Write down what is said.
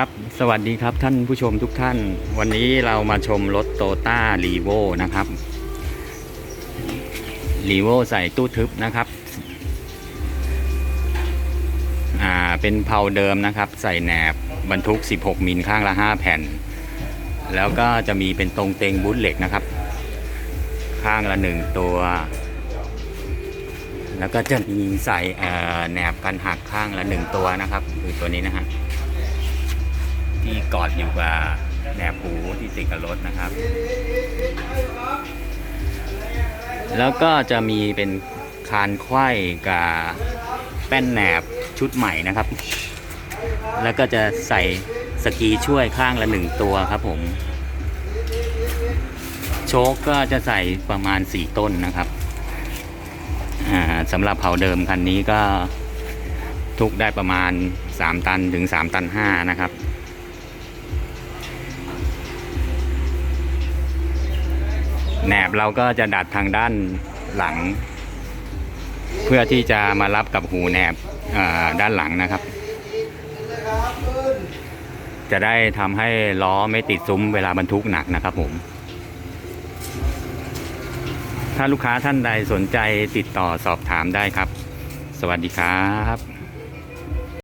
ครับ สวัสดีครับท่านผู้ชมทุกท่าน วันนี้เรามาชมรถโตต้ารีโวนะครับรีโวใส่ตู้ทึบนะครับ อ่า เป็นเพาเดิมนะครับ ใส่แหนบบรรทุก 16 มิลข้างละ 5 แผ่น แล้วก็จะมีเป็นตรงเตงบูทเหล็กนะครับ ข้างละ1ตัว แล้วก็จะมีใส่แหนบกันหักข้างละ1ตัวนะครับ คือตัวนี้นะฮะ กอดอยู่กับแหนบหูที่ติดกับรถนะครับ แล้วก็จะมีเป็นคานไข้กับแป้นแหนบชุดใหม่นะครับ แล้วก็จะใส่สกีช่วยข้างละหนึ่งตัวครับผม โชคก็จะใส่ประมาณ 4 ต้นนะครับอ่าสำหรับเผาเดิมคันนี้ก็ทุกได้ประมาณ 3 ตันถึง 3 ตัน 5 นะครับ แหนบเราก็จะดัดทางด้านหลัง เพื่อที่จะมารับกับหูแหนบด้านหลังนะครับ จะได้ทำให้ล้อไม่ติดซุ้มเวลาบรรทุกหนักนะครับผมถ้าลูกค้าท่านใดสนใจติดต่อสอบถามได้ครับ สวัสดีครับ